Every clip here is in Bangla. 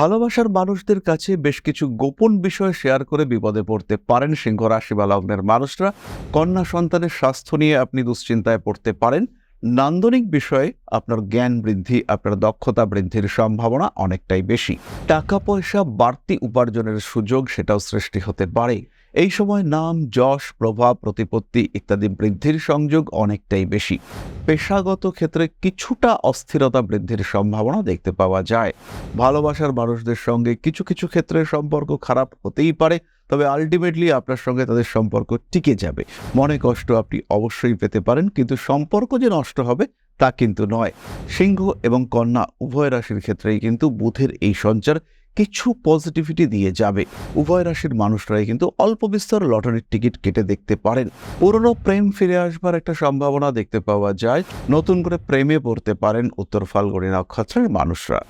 ভালোবাসার মানুষদের কাছে বেশ কিছু গোপন বিষয় শেয়ার করে বিপদে পড়তে পারেন সিংহ রাশি বা লগ্নের মানুষরা। কন্যা সন্তানের স্বাস্থ্য নিয়ে আপনি দুশ্চিন্তায় পড়তে পারেন। নান্দনিক বিষয়ে আপনার জ্ঞান বৃদ্ধি, আপনার দক্ষতা বৃদ্ধির সম্ভাবনা অনেকটাই বেশি। টাকা পয়সা বাড়তি উপার্জনের সুযোগ সেটাও সৃষ্টি হতে পারে। এই সময় নাম, যশ, প্রভাব, প্রতিপত্তি ইত্যাদি বৃদ্ধির সংযোগ অনেকটাই বেশি। পেশাগত ক্ষেত্রে কিছুটা অস্থিরতা বৃদ্ধির সম্ভাবনা দেখতে পাওয়া যায়। ভালোবাসার মানুষদের সঙ্গে কিছু কিছু ক্ষেত্রে সম্পর্ক খারাপ হতেই পারে, তবে আলটিমেটলি আপনার সঙ্গে তাদের সম্পর্ক টিকে যাবে। মনে কষ্ট আপনি অবশ্যই পেতে পারেন, কিন্তু সম্পর্ক যে নষ্ট হবে তা কিন্তু নয়। সিংহ এবং কন্যা উভয় রাশির ক্ষেত্রেই কিন্তু বুধের এই সঞ্চার কিছু পজিটিভিটি দিয়ে যাবে। উভয় রাশির মানুষরাই কিন্তু অল্প বিস্তর লটারির টিকিট কেটে দেখতে পারেন। পুরনো প্রেম ফিরে আসবার একটা সম্ভাবনা দেখতে পাওয়া যায়। নতুন করে প্রেমে পড়তে পারেন উত্তর ফাল্গুনি নক্ষত্রের মানুষরা।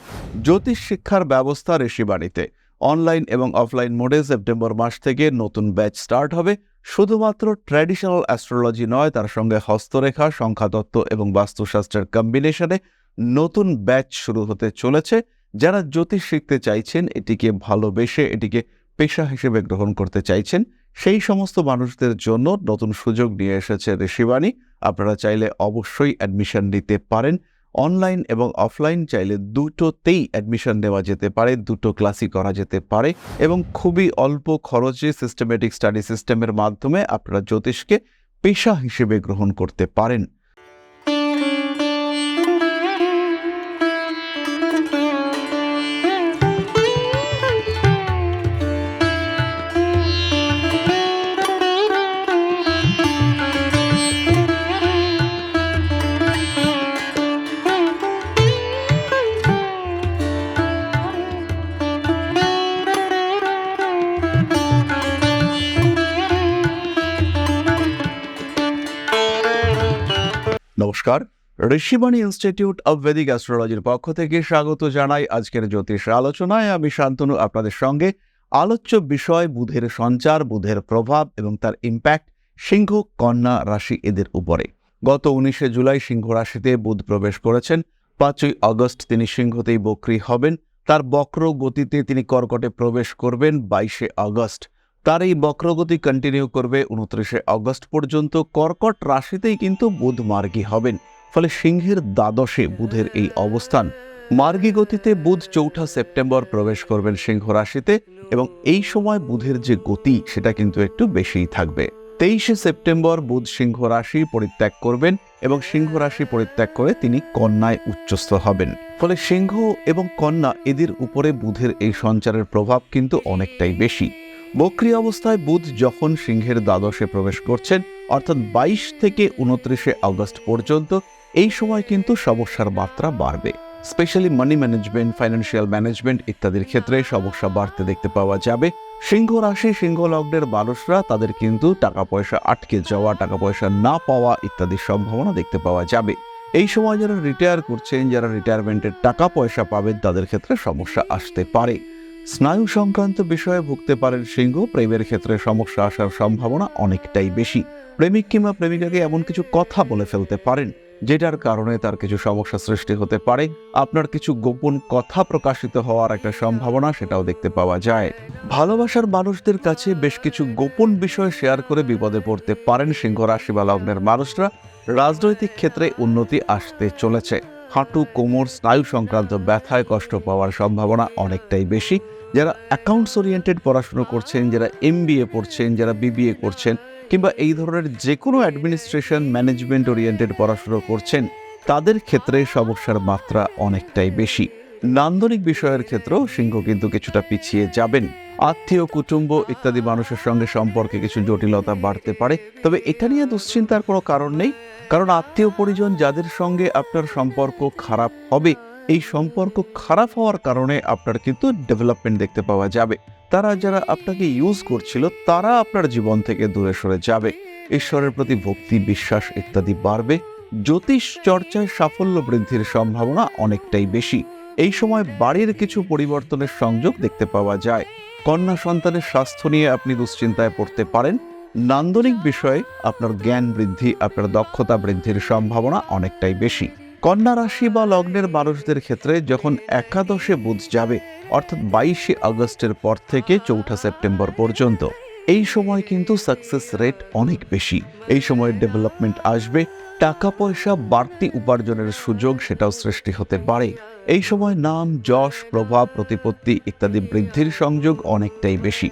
জ্যোতিষ শিক্ষার ব্যবস্থা ঋষিবাণীতে। অনলাইন এবং অফলাইন মোডে সেপ্টেম্বর মাস থেকে নতুন ব্যাচ স্টার্ট হবে। শুধুমাত্র ট্র্যাডিশনাল অ্যাস্ট্রোলজি নয়, তার সঙ্গে হস্তরেখা, সংখ্যাতত্ত্ব এবং বাস্তুশাস্ত্রের কম্বিনেশনে নতুন ব্যাচ শুরু হতে চলেছে। যারা জ্যোতিষ শিখতে চাইছেন, এটিকে ভালোবেসে এটিকে পেশা হিসেবে গ্রহণ করতে চাইছেন, সেই সমস্ত মানুষদের জন্য নতুন সুযোগ নিয়ে এসেছে ঋষিবাণী। আপনারা চাইলে অবশ্যই অ্যাডমিশন নিতে পারেন। অনলাইন এবং অফলাইন চাইলে দুটোতেই অ্যাডমিশন নেওয়া যেতে পারে, দুটো ক্লাসই করা যেতে পারে এবং খুবই অল্প খরচে সিস্টেমেটিক স্টাডি সিস্টেমের মাধ্যমে আপনারা জ্যোতিষকে পেশা হিসেবে গ্রহণ করতে পারেন। নমস্কার। ঋষিবাণী ইনস্টিটিউট অব ভেদিক অ্যাস্ট্রোলজির পক্ষ থেকে স্বাগত জানাই আজকের জ্যোতিষ আলোচনায়। আমি শান্তনু, আপনাদের সঙ্গে। আলোচ্য বিষয়, বুধের সঞ্চার, বুধের প্রভাব এবং তার ইম্প্যাক্ট সিংহ, কন্যা রাশি এদের উপরে। গত উনিশে জুলাই সিংহ রাশিতে বুধ প্রবেশ করেছেন। পাঁচই আগস্ট তিনি সিংহতেই বক্রী হবেন। তার বক্র গতিতে তিনি কর্কটে প্রবেশ করবেন। বাইশে আগস্ট তার এই বক্রগতি কন্টিনিউ করবে উনত্রিশে আগস্ট পর্যন্ত। কর্কট রাশিতেই কিন্তু বুধ মার্গী হবেন, ফলে সিংহের দ্বাদশে বুধের এই অবস্থান। মার্গী গতিতে বুধ চৌঠা সেপ্টেম্বর প্রবেশ করবেন সিংহ রাশিতে এবং এই সময় বুধের যে গতি, সেটা কিন্তু একটু বেশিই থাকবে। তেইশে সেপ্টেম্বর বুধ সিংহ রাশি পরিত্যাগ করবেন এবং সিংহ রাশি পরিত্যাগ করে তিনি কন্যায় উচ্চস্থ হবেন। ফলে সিংহ এবং কন্যা এদের উপরে বুধের এই সঞ্চারের প্রভাব কিন্তু অনেকটাই বেশি। বক্রী অবস্থায় বুধ যখন সিংহের দ্বাদশে প্রবেশ করছেন, অর্থাৎ বাইশ থেকে উনত্রিশে আগস্ট পর্যন্ত, এই সময় কিন্তু সমস্যার মাত্রা বাড়বে। Specially money management, financial management ইত্যাদির ক্ষেত্রে সমস্যা বাড়তে দেখতে পাওয়া যাবে। সিংহ রাশি, সিংহ লগ্নের মানুষরা তাদের কিন্তু টাকা পয়সা আটকে যাওয়া, টাকা পয়সা না পাওয়া ইত্যাদির সম্ভাবনা দেখতে পাওয়া যাবে। এই সময় যারা রিটায়ার করছেন, যারা রিটায়ারমেন্টের টাকা পয়সা পাবেন, তাদের ক্ষেত্রে সমস্যা আসতে পারে। স্নায়ু সংক্রান্ত বিষয়ে ভুগতে পারেন সিংহ, প্রেমের ক্ষেত্রে সমস্যা আসার সম্ভাবনা অনেকটাই বেশি। প্রেমিক কিংবা প্রেমিকাকে এমন কিছু কথা বলে ফেলতে পারেন, যেটার কারণে তার কিছু সমস্যা সৃষ্টি হতে পারে। আপনার কিছু গোপন কথা প্রকাশিত হওয়ার একটা সম্ভাবনা সেটাও দেখতে পাওয়া যায়। ভালোবাসার মানুষদের কাছে বেশ কিছু গোপন বিষয় শেয়ার করে বিপদে পড়তে পারেন সিংহ রাশি বা লগ্নের মানুষরা। রাজনৈতিক ক্ষেত্রে উন্নতি আসতে চলেছে। হাঁটু, কোমর, স্নায়ু সংক্রান্ত ব্যথায় কষ্ট পাওয়ার সম্ভাবনা অনেকটাই বেশি। যারা অ্যাকাউন্টস ওরিয়েন্টেড পড়াশুনো করছেন, যারা এমবিএ পড়ছেন, যারা বিবিএ করছেন, কিংবা এই ধরনের যে কোনো অ্যাডমিনিস্ট্রেশন ম্যানেজমেন্ট ওরিয়েন্টেড পড়াশুনো করছেন, তাদের ক্ষেত্রে সমস্যার মাত্রা অনেকটাই বেশি। নান্দনিক বিষয়ের ক্ষেত্রেও সিংহ কিন্তু কিছুটা পিছিয়ে যাবেন। আত্মীয়, কুটুম্ব ইত্যাদি মানুষের সঙ্গে সম্পর্কে কিছু জটিলতা বাড়তে পারে। তবে এটা নিয়ে দুশ্চিন্তার কোনো কারণ নেই, কারণ আত্মীয় পরিজন যাদের সঙ্গে আপনার সম্পর্ক খারাপ হবে, এই সম্পর্ক খারাপ হওয়ার কারণে আপনার কিন্তু ডেভেলপমেন্ট দেখতে পাওয়া যাবে। তারা যারা আপনাকে ইউজ করছিল, তারা আপনার জীবন থেকে দূরে সরে যাবে। ঈশ্বরের প্রতি ভক্তি, বিশ্বাস ইত্যাদি বাড়বে। জ্যোতিষ চর্চায় সাফল্য বৃদ্ধির সম্ভাবনা অনেকটাই বেশি। এই সময় বাড়ির কিছু পরিবর্তনের সংযোগ দেখতে পাওয়া যায়। কন্যা সন্তানের স্বাস্থ্য নিয়ে আপনি দুশ্চিন্তায় পড়তে পারেন। নান্দনিক বিষয়ে আপনার জ্ঞান বৃদ্ধি, আপনার দক্ষতা বৃদ্ধির সম্ভাবনা অনেকটাই বেশি। কন্যা রাশি বা লগ্নের মানুষদের ক্ষেত্রে যখন একাদশে বুধ যাবে, অর্থাৎ বাইশে আগস্টের পর থেকে চৌঠা সেপ্টেম্বর পর্যন্ত, এই সময় কিন্তু সাকসেস রেট অনেক বেশি। এই সময় ডেভেলপমেন্ট আসবে টাকা পয়সা বাড়তি উপার্জনের সুযোগ সেটাও সৃষ্টি হতে পারে। এই সময় নাম, যশ, প্রভাব, প্রতিপত্তি ইত্যাদি বৃদ্ধির সংযোগ অনেকটাই বেশি।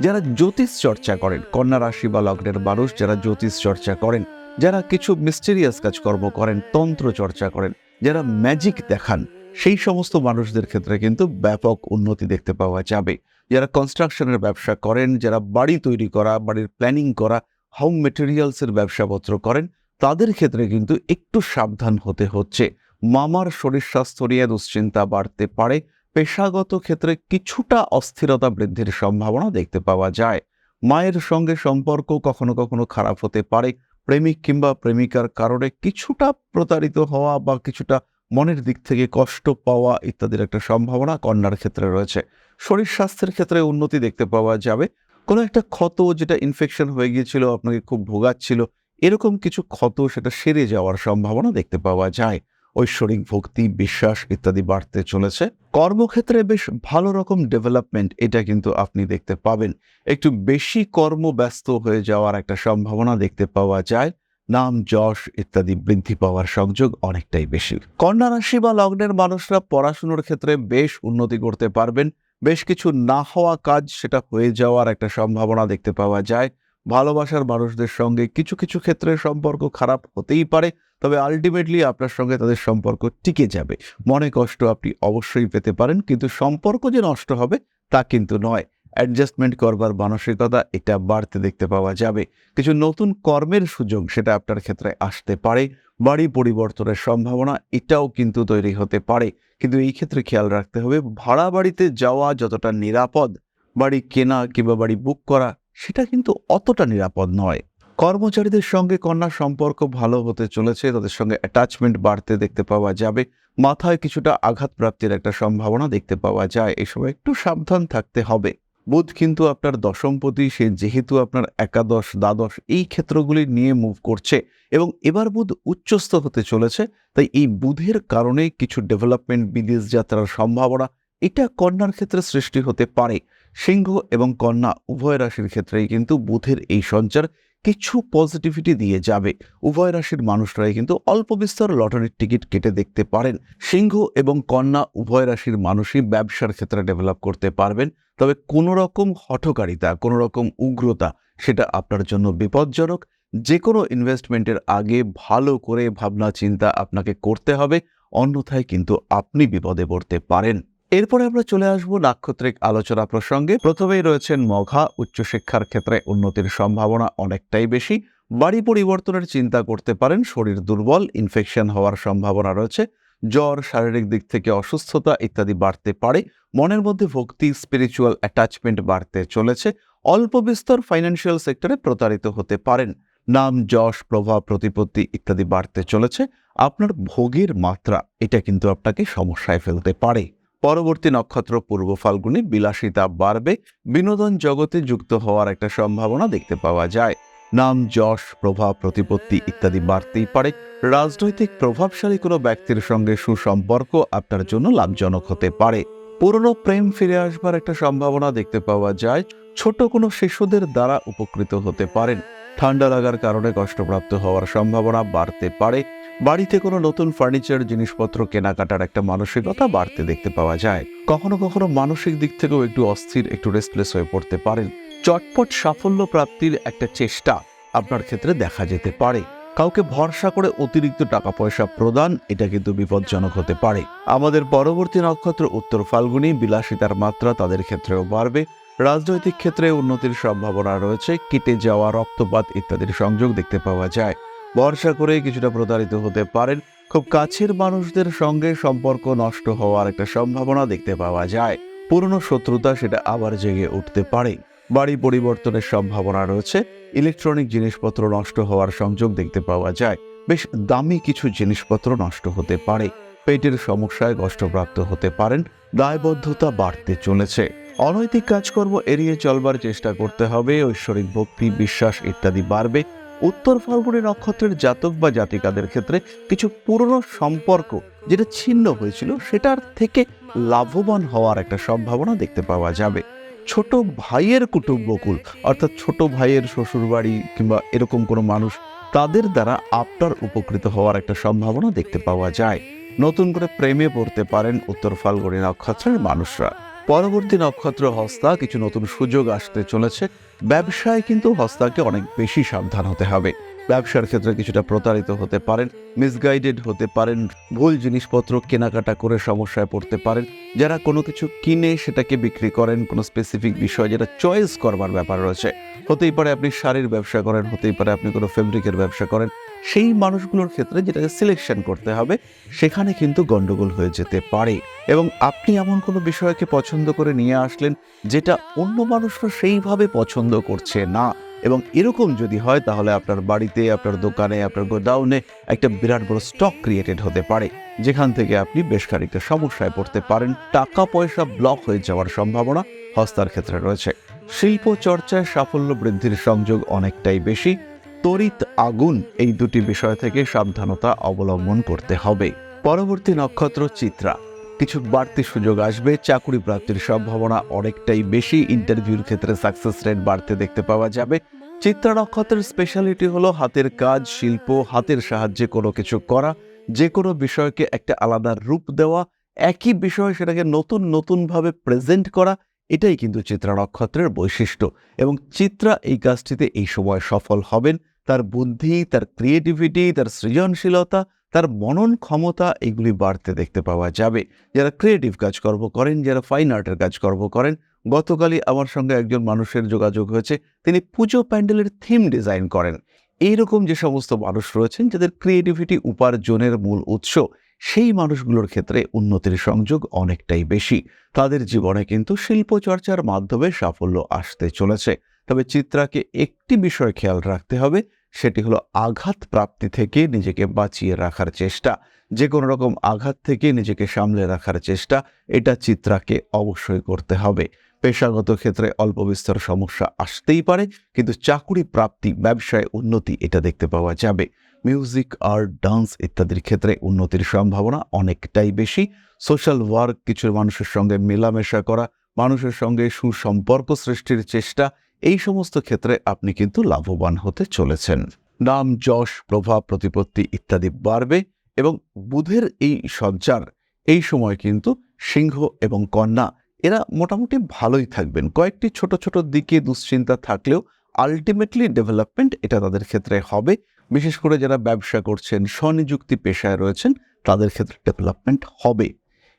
যারা জ্যোতিষ চর্চা করেন, কন্যা রাশি বা লগ্নের মানুষ যারা জ্যোতিষ চর্চা করেন, যারা কিছু মিস্টেরিয়াস কাজকর্ম করেন, তন্ত্র চর্চা করেন, যারা ম্যাজিক দেখান, সেই সমস্ত মানুষদের ক্ষেত্রে কিন্তু ব্যাপক উন্নতি দেখতে পাওয়া যাবে। যারা কনস্ট্রাকশনের ব্যবসা করেন, যারা বাড়ি তৈরি করা, বাড়ির প্ল্যানিং করা হোম মেটেরিয়ালসের ব্যবসাপত্র করেন তাদের ক্ষেত্রে কিন্তু একটু সাবধান হতে হচ্ছে। মামার শরীর স্বাস্থ্য নিয়ে দুশ্চিন্তা বাড়তে পারে। পেশাগত ক্ষেত্রে কিছুটা অস্থিরতা বৃদ্ধির সম্ভাবনা দেখতে পাওয়া যায়। মায়ের সঙ্গে সম্পর্ক কখনো কখনো খারাপ হতে পারে। প্রেমিক কিংবা প্রেমিকার কারণে কিছুটা প্রতারিত হওয়া বা কিছুটা মনের দিক থেকে কষ্ট পাওয়া ইত্যাদির একটা সম্ভাবনা কন্যার ক্ষেত্রে রয়েছে। শরীর স্বাস্থ্যের ক্ষেত্রে উন্নতি দেখতে পাওয়া যাবে। কোনো একটা ক্ষত যেটা ইনফেকশন হয়ে গিয়েছিল, আপনাকে খুব ভোগাচ্ছিল এরকম কিছু ক্ষত সেটা সেরে যাওয়ার সম্ভাবনা দেখতে পাওয়া যায়। ঐশ্বরিক ভক্তি, বিশ্বাস ইত্যাদি বাড়তে চলেছে। কর্মক্ষেত্রে বেশ ভালো রকম ডেভেলপমেন্ট এটা কিন্তু আপনি দেখতে পাবেন। একটু বেশি কর্মব্যস্ত হয়ে যাওয়ার একটা সম্ভাবনা দেখতে পাওয়া যায়। নাম, যশ ইত্যাদি বৃদ্ধি পাওয়ার সংযোগ অনেকটাই বেশি। কন্যা রাশি বা লগ্নের মানুষরা পড়াশুনোর ক্ষেত্রে বেশ উন্নতি করতে পারবেন। বেশ কিছু না হওয়া কাজ সেটা হয়ে যাওয়ার একটা সম্ভাবনা দেখতে পাওয়া যায়। ভালোবাসার মানুষদের সঙ্গে কিছু কিছু ক্ষেত্রে সম্পর্ক খারাপ হতেই পারে, তবে আলটিমেটলি আপনার সঙ্গে তাদের সম্পর্ক টিকে যাবে। মনে কষ্ট আপনি অবশ্যই পেতে পারেন, কিন্তু সম্পর্ক যে নষ্ট হবে তা কিন্তু নয়। অ্যাডজাস্টমেন্ট করবার মানসিকতা এটা বাড়তে দেখতে পাওয়া যাবে। কিছু নতুন কর্মের সুযোগ সেটা আপনার ক্ষেত্রে আসতে পারে, বাড়ি পরিবর্তনের সম্ভাবনা এটাও কিন্তু তৈরি হতে পারে। কিন্তু এই ক্ষেত্রে খেয়াল রাখতে হবে, ভাড়া বাড়িতে যাওয়া যতটা নিরাপদ। বাড়ি কেনা কিংবা বাড়ি বুক করা সেটা কিন্তু অতটা নিরাপদ নয়। কর্মচারীদের সঙ্গে কন্যা সম্পর্ক ভালো হতে চলেছে, তাদের সঙ্গে অ্যাটাচমেন্ট বাড়তে দেখতে পাওয়া যাবে, মাথায় কিছুটা আঘাত প্রাপ্তির একটা সম্ভাবনা দেখতে পাওয়া যায় এই সময় একটু সাবধান থাকতে হবে। বুধ কিন্তু আপনার দশমপতি সে যেহেতু আপনার একাদশ, দ্বাদশ, এই ক্ষেত্রগুলি নিয়ে মুভ করছে এবং এবার বুধ উচ্চস্থ হতে চলেছে, তাই এই বুধের কারণে কিছু ডেভেলপমেন্ট বিদেশ যাত্রার সম্ভাবনা, এটা কন্যার ক্ষেত্রে সৃষ্টি হতে পারে। সিংহ এবং কন্যা উভয় রাশির ক্ষেত্রেই কিন্তু বুধের এই সঞ্চার কিছু পজিটিভিটি দিয়ে যাবে। উভয় রাশির মানুষরাই কিন্তু অল্প বিস্তর লটারির টিকিট কেটে দেখতে পারেন। সিংহ এবং কন্যা উভয় রাশির মানুষই ব্যবসার ক্ষেত্রে ডেভেলপ করতে পারবেন। তবে কোনো রকম হঠকারিতা কোনো রকম উগ্রতা সেটা আপনার জন্য বিপজ্জনক। যে কোনো ইনভেস্টমেন্টের আগে ভালো করে ভাবনা চিন্তা আপনাকে করতে হবে। অন্যথায় কিন্তু আপনি বিপদে পড়তে পারেন। এরপরে আমরা চলে আসব নাক্ষত্রিক আলোচনা প্রসঙ্গে। প্রথমেই রয়েছেন মঘা, উচ্চশিক্ষার ক্ষেত্রে উন্নতির সম্ভাবনা অনেকটাই বেশি। বাড়ি পরিবর্তনের চিন্তা করতে পারেন, শরীর দুর্বল ইনফেকশন হওয়ার সম্ভাবনা রয়েছে। জ্বর, শারীরিক দিক থেকে অসুস্থতা ইত্যাদি বাড়তে পারে। মনের মধ্যে ভক্তি স্পিরিচুয়াল অ্যাটাচমেন্ট বাড়তে চলেছে। অল্প বিস্তর ফাইন্যান্সিয়াল সেক্টরে প্রতারিত হতে পারেন। নাম, যশ, প্রভাব, প্রতিপত্তি ইত্যাদি বাড়তে চলেছে। আপনার ভোগের মাত্রা, এটা কিন্তু আপনাকে সমস্যায় ফেলতে পারে। পরবর্তী নক্ষত্র পূর্ব ফাল্গুনে বিলাসিতা বাড়বে। বিনোদন জগতে যুক্ত হওয়ার একটা সম্ভাবনা দেখতে পাওয়া যায়। নাম, যশ, প্রভাব, প্রতিপত্তি ইত্যাদি বাড়তেই পারে। রাজনৈতিক প্রভাবশালী কোনো ব্যক্তির সঙ্গে সুসম্পর্ক আপনার জন্য লাভজনক হতে পারে। পুরনো প্রেম ফিরে আসবার একটা সম্ভাবনা দেখতে পাওয়া যায়। ছোট কোনো শিশুদের দ্বারা উপকৃত হতে পারেন। ঠান্ডা লাগার কারণে কষ্টপ্রাপ্ত হওয়ার সম্ভাবনা বাড়তে পারে। বাড়িতে কোনো নতুন ফার্নিচার, জিনিসপত্র, কেনাকাটার একটা মানসিকতা বাড়তে দেখতে পাওয়া যায়। কখনো কখনো মানসিক দিক থেকেও একটু অস্থির, একটু রেস্টলেস হয়ে পড়তে পারেন। চটপট সাফল্য প্রাপ্তির একটা চেষ্টা আপনার ক্ষেত্রে দেখা যেতে পারে। কাউকে ভরসা করে অতিরিক্ত টাকা পয়সা প্রদান, এটা কিন্তু বিপজ্জনক হতে পারে। আমাদের পরবর্তী নক্ষত্র উত্তর ফাল্গুনি, বিলাসিতার মাত্রা তাদের ক্ষেত্রেও বাড়বে। রাজনৈতিক ক্ষেত্রে উন্নতির সম্ভাবনা রয়েছে, কেটে যাওয়া রক্তপাত ইত্যাদির সংযোগ দেখতে পাওয়া যায়। ভরসা করে কিছুটা প্রতারিত হতে পারেন। খুব কাছের মানুষদের সঙ্গে সম্পর্ক নষ্ট হওয়ার একটা সম্ভাবনা দেখতে পাওয়া যায়। পুরনো শত্রুতা সেটা আবার জেগে উঠতে পারে। বাড়ি পরিবর্তনের সম্ভাবনা রয়েছে। ইলেকট্রনিক জিনিসপত্র নষ্ট হওয়ার সংযোগ দেখতে পাওয়া যায়। বেশ দামি কিছু জিনিসপত্র নষ্ট হতে পারে। পেটের সমস্যায় কষ্টপ্রাপ্ত হতে পারেন। দায়বদ্ধতা বাড়তে চলেছে। অনৈতিক কাজকর্ম এড়িয়ে চলবার চেষ্টা করতে হবে। ঐশ্বরিক ভক্তি, বিশ্বাস ইত্যাদি বাড়বে। উত্তর ফাল্গুনী নক্ষত্রের জাতক বা জাতিকাদের ক্ষেত্রে কিছু পুরনো সম্পর্ক যেটা ছিন্ন হয়েছিল, সেটার থেকে লাভবান হওয়ার একটা সম্ভাবনা দেখতে পাওয়া যাবে। ছোট ভাইয়ের কুটুম্বকুল, অর্থাৎ ছোট ভাইয়ের শ্বশুরবাড়ি কিংবা এরকম কোনো মানুষ, তাদের দ্বারা আপনার উপকৃত হওয়ার একটা সম্ভাবনা দেখতে পাওয়া যায়। নতুন করে প্রেমে পড়তে পারেন উত্তর ফাল্গুনী নক্ষত্রের মানুষরা। পরবর্তী নক্ষত্র হস্তা কিছু নতুন সুযোগ আসতে চলেছে। ব্যবসায় কিন্তু হস্তাকে অনেক বেশি সাবধান হতে হবে। ব্যবসার ক্ষেত্রে কিছুটা প্রতারিত হতে পারেন মিসগাইডেড হতে পারেন, ভুল জিনিসপত্র কেনাকাটা করে সমস্যায় পড়তে পারেন। যারা কোনো কিছু কিনে সেটাকে বিক্রি করেন, কোনো স্পেসিফিক বিষয় যেটা চয়েস করবার ব্যাপার রয়েছে। হতেই পারে আপনি শাড়ির ব্যবসা করেন, হতেই পারে আপনি কোনো ফেব্রিকের ব্যবসা করেন। সেই মানুষগুলোর ক্ষেত্রে যেটাকে সিলেকশন করতে হবে, সেখানে কিন্তু গন্ডগোল হয়ে যেতে পারে। এবং আপনি এমন কোনো বিষয়কে পছন্দ করে নিয়ে আসলেন যেটা অন্য মানুষরা সেইভাবে পছন্দ করছে না। এবং এরকম যদি হয়, তাহলে আপনার বাড়িতে, আপনার দোকানে, আপনার গোডাউনে একটা বিরাট বড় স্টক ক্রিয়েটেড হতে পারে। যেখান থেকে আপনি বেশ খানিকটা সমস্যায় পড়তে পারেন। টাকা পয়সা ব্লক হয়ে যাওয়ার সম্ভাবনা হস্তার ক্ষেত্রে রয়েছে। শিল্প চর্চায় সাফল্য বৃদ্ধির সংযোগ অনেকটাই বেশি। তড়িৎ আগুন এই দুটি বিষয় থেকে সাবধানতা অবলম্বন করতে হবে। পরবর্তী নক্ষত্র চিত্রা। কিছু বাড়তি সুযোগ আসবে, চাকরি প্রাপ্তির সম্ভাবনা অনেকটাই বেশি। ইন্টারভিউর ক্ষেত্রে সাকসেস রেট বাড়তে দেখতে পাওয়া যাবে। চিত্রা নক্ষত্রের স্পেশালিটি হলো হাতের কাজ, শিল্প, হাতের সাহায্যে কোনো কিছু করা, যে কোনো বিষয়কে একটা আলাদা রূপ দেওয়া, একই বিষয় সেটাকে নতুন নতুনভাবে প্রেজেন্ট করা, এটাই কিন্তু চিত্রা নক্ষত্রের বৈশিষ্ট্য। এবং চিত্রা এই কাজটিতে এই সময় সফল হবেন। তার বুদ্ধি, তার ক্রিয়েটিভিটি তার সৃজনশীলতা, তার মনন ক্ষমতা এগুলি বাড়তে দেখতে পাওয়া যাবে। যারা ক্রিয়েটিভ কাজকর্ম করেন, যারা ফাইন আর্টের কাজকর্ম করেন, গতকালই আমার সঙ্গে একজন মানুষের যোগাযোগ হয়েছে, তিনি পুজো প্যান্ডেলের থিম ডিজাইন করেন। এইরকম যে সমস্ত মানুষ রয়েছেন, যাদের ক্রিয়েটিভিটি উপার্জনের মূল উৎস, সেই মানুষগুলোর ক্ষেত্রে উন্নতির সংযোগ অনেকটাই বেশি। তাদের জীবনে কিন্তু শিল্প চর্চার মাধ্যমে সাফল্য আসতে চলেছে। তবে চিত্রাকে একটি বিষয় খেয়াল রাখতে হবে সেটি হলো আঘাত প্রাপ্তি থেকে নিজেকে বাঁচিয়ে রাখার চেষ্টা। যে কোনো রকম আঘাত থেকে নিজেকে সামলে রাখার চেষ্টা, এটা চিত্রাকে অবশ্যই করতে হবে। পেশাগত ক্ষেত্রে অল্প বিস্তর সমস্যা আসতেই পারে, কিন্তু চাকুরি প্রাপ্তি, ব্যবসায় উন্নতি এটা দেখতে পাওয়া যাবে। মিউজিক, আর্ট, ডান্স ইত্যাদির ক্ষেত্রে উন্নতির সম্ভাবনা অনেকটাই বেশি। সোশ্যাল ওয়ার্ক, কিছু মানুষের সঙ্গে মেলামেশা করা, মানুষের সঙ্গে সুসম্পর্ক সৃষ্টির চেষ্টা এই সমস্ত ক্ষেত্রে আপনি কিন্তু লাভবান হতে চলেছেন। নাম, যশ, প্রভাব, প্রতিপত্তি ইত্যাদি বাড়বে এবং বুধের এই সঞ্চার, এই সময় কিন্তু সিংহ এবং কন্যা, এরা মোটামুটি ভালোই থাকবেন। কয়েকটি ছোট ছোট দিকে দুশ্চিন্তা থাকলেও আলটিমেটলি ডেভেলপমেন্ট এটা তাদের ক্ষেত্রে হবে। বিশেষ করে যারা ব্যবসা করছেন, স্বনিযুক্তি পেশায় রয়েছেন, তাদের ক্ষেত্রে ডেভেলপমেন্ট হবে।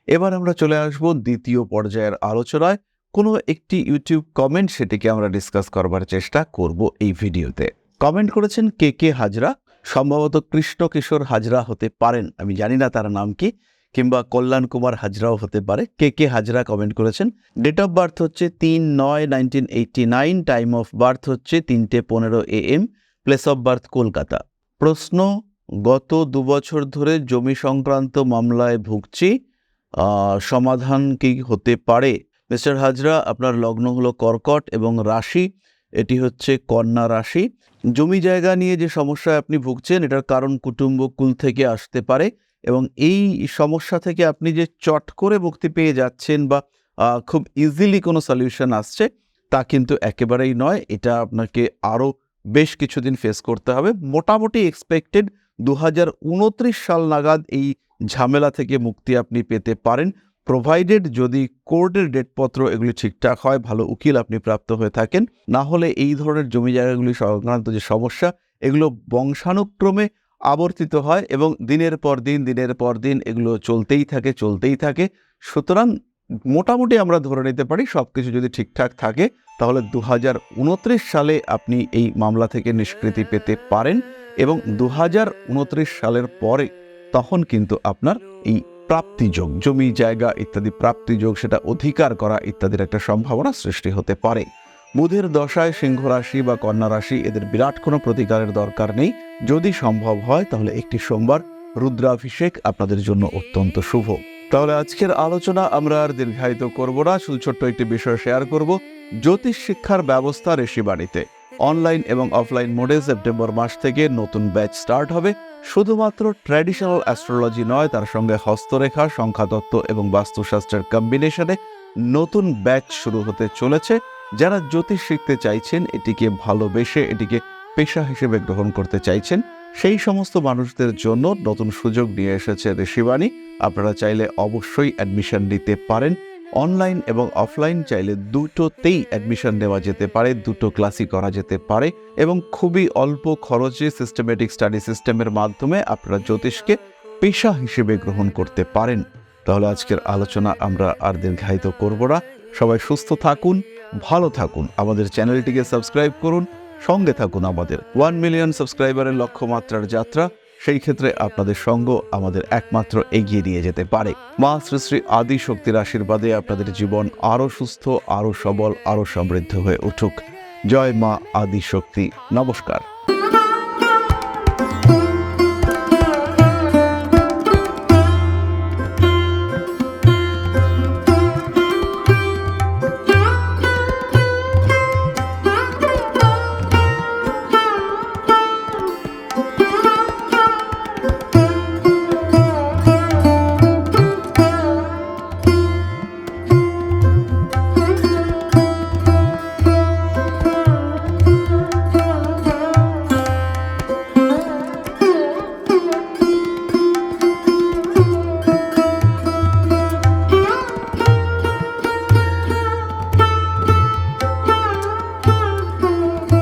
এবার আমরা চলে আসব দ্বিতীয় পর্যায়ের আলোচনায়। কোনো একটি ইউটিউব কমেন্ট সেটিকে আমরা ডিসকাস করবার চেষ্টা করব এই ভিডিওতে। কমেন্ট করেছেন কে কে হাজরা, সম্ভবত কৃষ্ণ কিশোর হাজরা হতে পারেন, আমি জানি না তার নাম কি, কিংবা কল্যাণ কুমার হাজরাও হতে পারে, কে কে হাজরা কমেন্ট করেছেন ডেট অফ বার্থ হচ্ছে তিন নয় nineteen eighty nine time of birth হচ্ছে তিনটে পনেরো A M place of birth Kolkata. প্রশ্ন, গত দুবছর ধরে জমি সংক্রান্ত মামলায় ভুগছি সমাধান কি হতে পারে? মিস্টার হাজরা, আপনার লগ্ন হলো কর্কট এবং রাশি, এটি হচ্ছে কন্যা রাশি। জমি জায়গা নিয়ে যে সমস্যায় আপনি ভুগছেন, এটার কারণ কুটুম্ব কুল থেকে আসতে পারে এবং এই সমস্যা থেকে আপনি যে চট করে মুক্তি পেয়ে যাচ্ছেন বা খুব ইজিলি কোনো সলিউশন আসছে, তা কিন্তু একেবারেই নয়। এটা আপনাকে আরও বেশ কিছুদিন ফেস করতে হবে। মোটামুটি এক্সপেক্টেড দু হাজার উনত্রিশ সাল নাগাদ এই ঝামেলা থেকে মুক্তি আপনি পেতে পারেন। প্রোভাইডেড যদি কোর্টের ডেটপত্র এগুলি ঠিকঠাক হয়, ভালো উকিল আপনি প্রাপ্ত হয়ে থাকেন, না হলে এই ধরনের জমি জায়গাগুলি সংক্রান্ত যে সমস্যা, এগুলো বংশানুক্রমে আবর্তিত হয় এবং দিনের পর দিন, দিনের পর দিন এগুলো চলতেই থাকে চলতেই থাকে। সুতরাং মোটামুটি আমরা ধরে নিতে পারি সব কিছু যদি ঠিকঠাক থাকে, তাহলে দু হাজার উনত্রিশ সালে আপনি এই মামলা থেকে নিষ্কৃতি পেতে পারেন এবং দু হাজার উনত্রিশ সালের পরে তখন কিন্তু আপনার এই প্রাপ্তিযোগ, জমি, জায়গা ইত্যাদি প্রাপ্তিযোগ, সেটা অধিকার করা ইত্যাদির একটা সম্ভাবনা সৃষ্টি হতে পারে। বুধের দশায় সিংহ রাশি বা কন্যা রাশি এদের বিরাট কোনো প্রতিকারের দরকার নেই। যদি সম্ভব হয়, তাহলে একটি সোমবার রুদ্রাভিষেক আপনাদের জন্য অত্যন্ত শুভ। তাহলে আজকের আলোচনা আমরা আর দীর্ঘায়িত করব না। শুধু ছোট্ট একটি বিষয় শেয়ার করব। জ্যোতিষ শিক্ষার ব্যবস্থা ঋষিবাণীতে। অনলাইন এবং অফলাইন মোডে সেপ্টেম্বর মাস থেকে নতুন ব্যাচ স্টার্ট হবে। শুধুমাত্র ট্র্যাডিশনাল অ্যাস্ট্রোলজি নয়, তার সঙ্গে হস্তরেখা, সংখ্যাতত্ত্ব এবং বাস্তুশাস্ত্রের কম্বিনেশনে নতুন ব্যাচ শুরু হতে চলেছে। যারা জ্যোতিষ শিখতে চাইছেন, এটিকে ভালোবেসে এটিকে পেশা হিসেবে গ্রহণ করতে চাইছেন, সেই সমস্ত মানুষদের জন্য নতুন সুযোগ নিয়ে এসেছে ঋষিবাণী। আপনারা চাইলে অবশ্যই অ্যাডমিশন নিতে পারেন। অনলাইন এবং অফলাইন চাইলে দুটোতেই অ্যাডমিশন নেওয়া যেতে পারে, দুটো ক্লাসই করা যেতে পারে এবং খুবই অল্প খরচে সিস্টেমেটিক স্টাডি সিস্টেমের মাধ্যমে আপনারা জ্যোতিষকে পেশা হিসেবে গ্রহণ করতে পারেন। তাহলে আজকের আলোচনা আমরা আর দীর্ঘায়িত করব না। সবাই সুস্থ থাকুন, ভালো থাকুন, আমাদের চ্যানেলটিকে সাবস্ক্রাইব করুন, সঙ্গে থাকুন আমাদের। ওয়ান মিলিয়ন সাবস্ক্রাইবারের লক্ষ্যমাত্রার যাত্রা সেই ক্ষেত্রে আপনাদের সঙ্গ আমাদের একমাত্র এগিয়ে নিয়ে যেতে পারে। মা শ্রী শ্রী আদি শক্তির আশীর্বাদে আপনাদের জীবন আরও সুস্থ, আরও সবল, আরও সমৃদ্ধ হয়ে উঠুক। জয় মা আদি শক্তি নমস্কার।